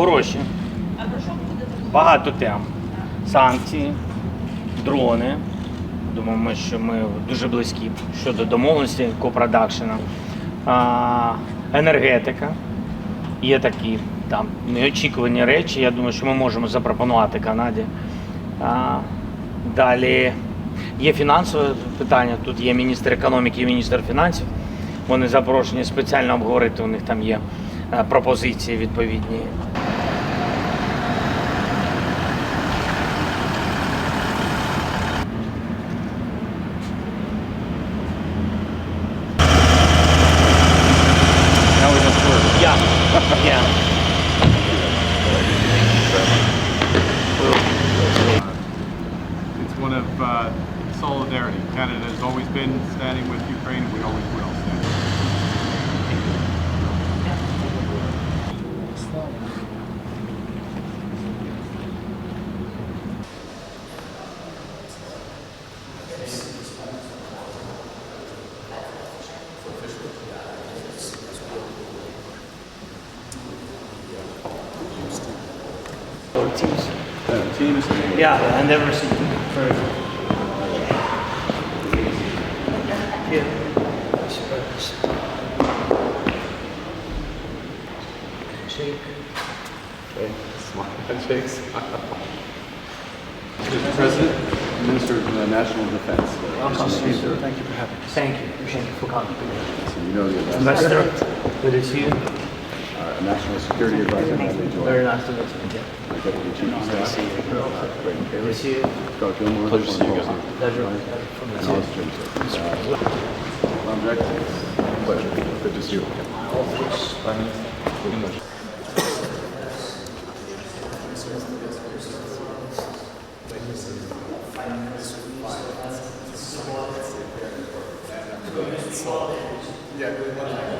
хороші. Багато тем. Санкції, дрони. Думаємо, що ми дуже близькі щодо домовленості копродакшена. А, енергетика. Є такі там неочікувані речі. Я думаю, що ми можемо запропонувати Канаді. А, далі є фінансове питання. Тут є міністр економіки і міністр фінансів. Вони запрошені спеціально обговорити. У них там є е, пропозиції відповідні. Yeah. It's one of uh, solidarity. Canada has always been standing with Ukraine, and we always will stand. Teams. Teams. Yeah, I never seen for Here. Shake. Handshakes. Mr. President, Minister of uh, National Defense. Thank you for having us. Thank you. Thank you for coming. So you know the ambassador, Ambassador, good to see you. Uh, National Security Advisor, Natalie Very Joy, nice to meet you. my Deputy Chief of Staff, Brayden Good to you. Scott Gilmore, Pleasure to see you again. Pleasure. and Alice James. Uh, Tom Jack, pleasure. Good to see you. Military advisor, a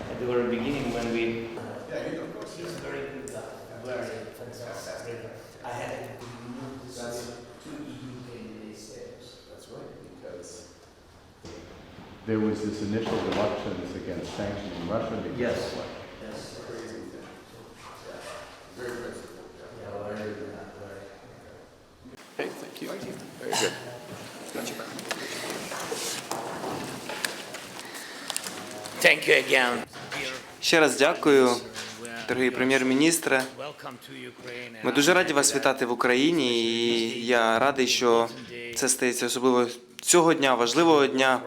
at the very beginning when we. Yeah, you know, He's a very good guy, very fantastic. I had a good discussion two EU candidates there. That's right, because there was this initial reluctance against sanctioning Russia because Yes. of what? Thank. Ще раз дякую, дорогий прем'єр-міністре. Ми дуже раді вас вітати в Україні, і я радий, що це стається особливо цього дня, важливого дня.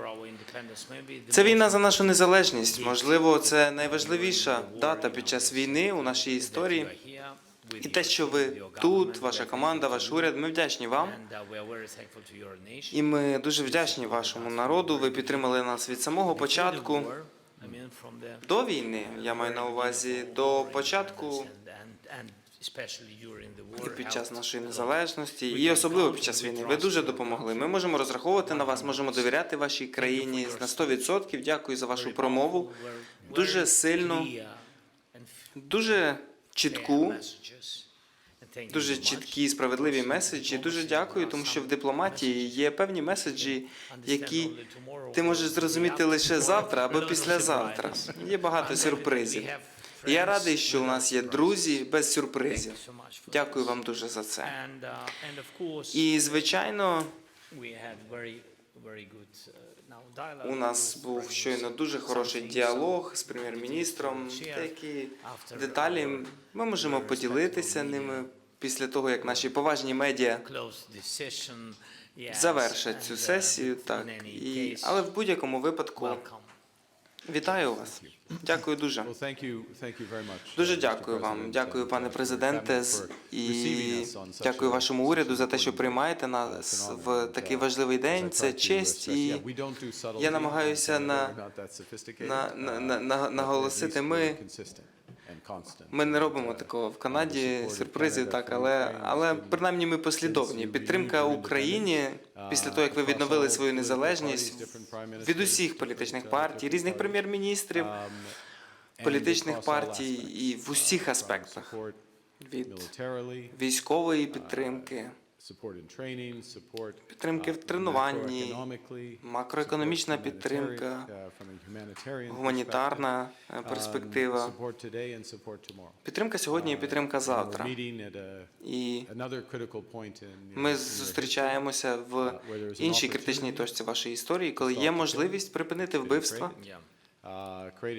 Це війна за нашу незалежність. Можливо, це найважливіша дата під час війни у нашій історії. І те, що ви тут, ваша команда, ваш уряд, ми вдячні вам. І ми дуже вдячні вашому народу. Ви підтримали нас від самого початку до війни. Я маю на увазі до початку і під час нашої незалежності, і особливо під час війни. Ви дуже допомогли. Ми можемо розраховувати на вас, можемо довіряти вашій країні на 100%. Дякую за вашу промову. Дуже сильну, дуже чітку, дуже чіткі справедливі меседжі. Дуже дякую, тому що в дипломатії є певні меседжі, які ти можеш зрозуміти лише завтра або післязавтра. Є багато сюрпризів. Я радий, що у нас є друзі без сюрпризів. Дякую вам дуже за це. І звичайно, у нас був щойно дуже хороший діалог з прем'єр-міністром. Деякі деталі ми можемо поділитися ними після того, як наші поважні медіа завершать цю сесію. Так і але в будь-якому випадку вітаю вас. Дякую дуже. Дуже uh, дякую вам. Дякую, uh, пане президенте, і дякую вашому уряду за те, що приймаєте нас в такий важливий день. Це честь, і я намагаюся на- на, на, на, на, наголосити. Ми. Ми не робимо такого в Канаді сюрпризів, так але але принаймні ми послідовні. Підтримка Україні після того, як ви відновили свою незалежність від усіх політичних партій, різних прем'єр-міністрів, політичних партій і в усіх аспектах. від військової підтримки, підтримки в тренуванні, макроекономічна підтримка, гуманітарна е, перспектива, підтримка сьогодні і підтримка завтра. І ми зустрічаємося в іншій критичній точці вашої історії, коли є можливість припинити вбивства,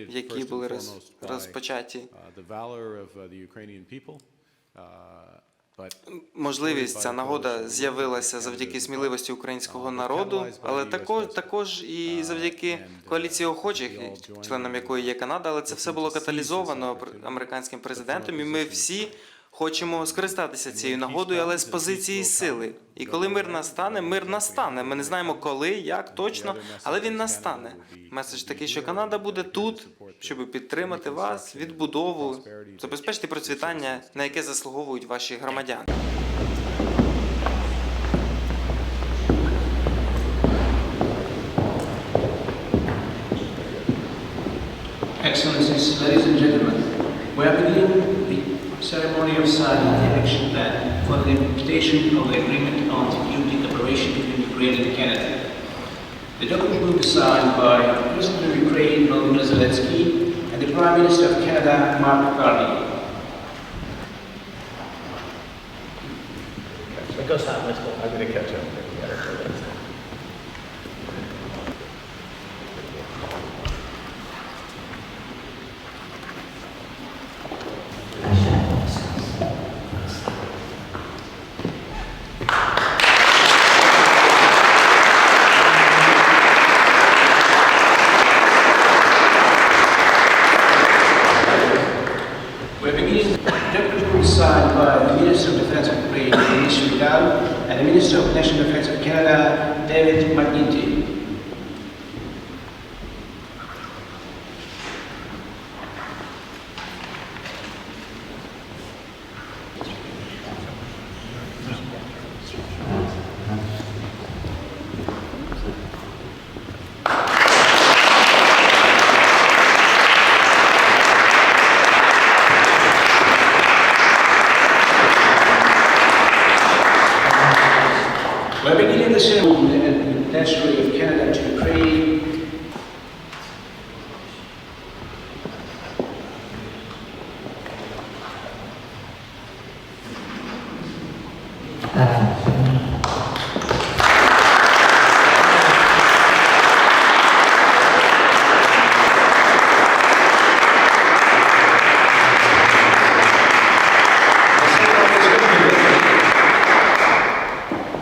які були роз, розпочаті. Можливість ця нагода з'явилася завдяки сміливості українського народу, але також також і завдяки коаліції охочих, членом якої є Канада. Але це все було каталізовано американським президентом, і ми всі хочемо скористатися цією нагодою, але з позиції сили. І коли мир настане, мир настане. Ми не знаємо коли, як точно, але він настане. Меседж такий, що Канада буде тут, щоб підтримати вас, відбудову, забезпечити процвітання, на яке заслуговують ваші громадяни. Excellencies, ladies and gentlemen, we are beginning the ceremony of signing the action plan for the implementation of the agreement on security cooperation between Ukraine and Canada. The document will be signed by President of Ukraine, Volodymyr Zelensky, and the Prime Minister of Canada, Mark Carney. We're beginning, the document will be signed by the Minister of Defense of Ukraine, Shmyhal, and the Minister of National Defense of Canada, David this in the Destiny of Canada to Ukraine. Uh.